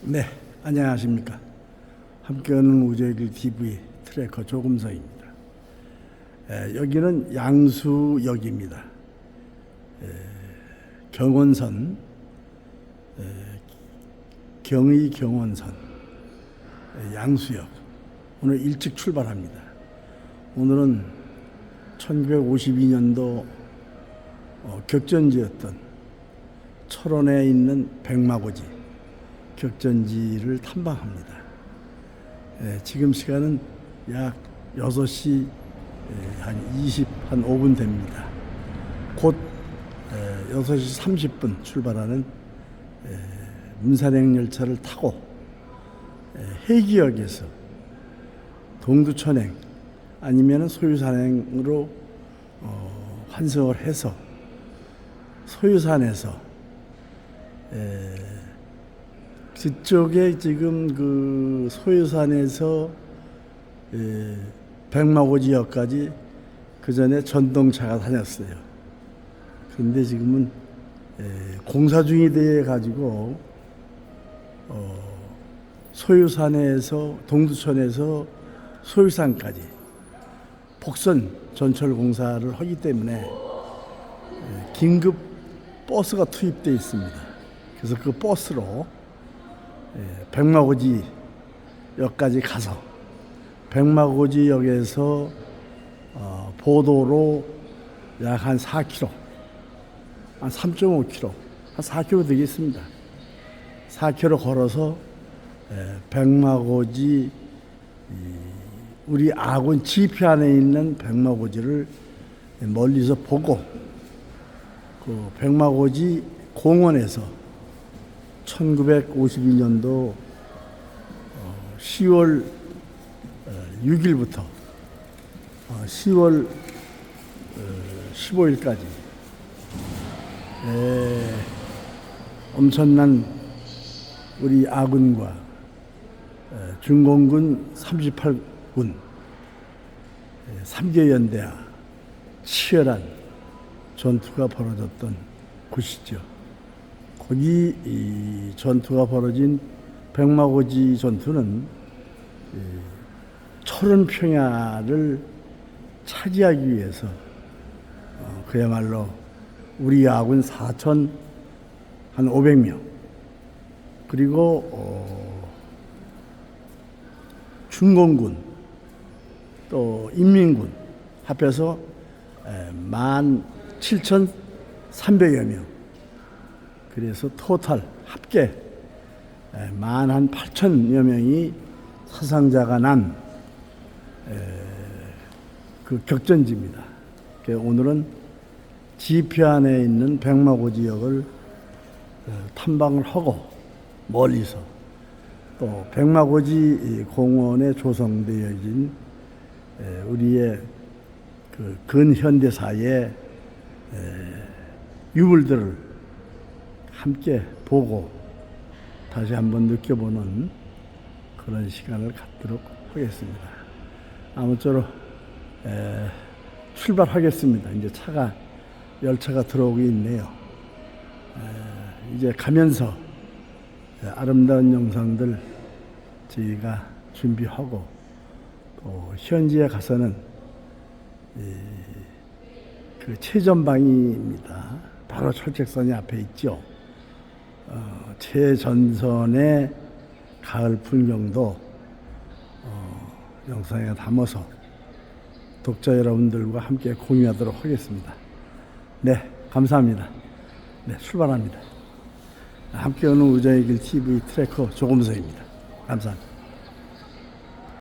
네, 안녕하십니까. 함께하는 우주의 길 TV 트래커 조금서입니다. 에, 여기는 양수역입니다. 에, 경원선, 에, 경의 경원선, 에, 양수역. 오늘 일찍 출발합니다. 오늘은 1952년도 어, 격전지였던 철원에 있는 백마고지 격전지를 탐방합니다. 예, 지금 시간은 약 6시 예, 한 20, 한 5분 됩니다. 곧 예, 6시 30분 출발하는 예, 문산행 열차를 타고 예, 해기역에서 동두천행 아니면 소유산행으로 어, 환승을 해서 소유산에서 에, 그쪽에 지금 그 소유산에서 에, 백마고 지역까지 그 전에 전동차가 다녔어요. 그런데 지금은 에, 공사 중이 돼 가지고 어, 소유산에서 동두천에서 소유산까지 복선 전철 공사를 하기 때문에 에, 긴급 버스가 투입되어 있습니다. 그래서 그 버스로 예, 백마고지역까지 가서 백마고지역에서 어, 보도로 약 한 4km, 한 3.5km, 한 4km 되겠습니다. 4km 걸어서 예, 백마고지 이, 우리 아군 지피 안에 있는 백마고지를 멀리서 보고 그 백마고지 공원에서 1952년도 10월 6일부터 10월 15일까지 엄청난 우리 아군과 에, 중공군 38군 3개 연대와 치열한 전투가 벌어졌던 곳이죠. 거기 이 전투가 벌어진 백마고지 전투는 이 철원 평야를 차지하기 위해서 어, 그야말로 우리 아군 4천 한 500명. 그리고 어, 중공군 또 인민군 합해서 만 7,300여 명 그래서 토탈 합계 만 한 8천여 명이 사상자가 난 그 격전지입니다. 오늘은 지표 안에 있는 백마고 지역을 어, 탐방을 하고 멀리서 또 백마고지 공원에 조성되어진 우리의 그 근현대사의 유물들을 함께 보고 다시 한번 느껴보는 그런 시간을 갖도록 하겠습니다. 아무쪼록 에, 출발하겠습니다. 이제 차가 열차가 들어오고 있네요. 에, 이제 가면서 에, 아름다운 영상들 저희가 준비하고 또 현지에 가서는 이, 그 최전방입니다. 바로 철책선이 앞에 있죠. 어, 최전선의 가을 풍경도 어, 영상에 담아서 독자 여러분들과 함께 공유하도록 하겠습니다. 네, 감사합니다. 네, 출발합니다. 함께 오는 우정의 길 TV 트래커 조금서입니다. 감사합니다.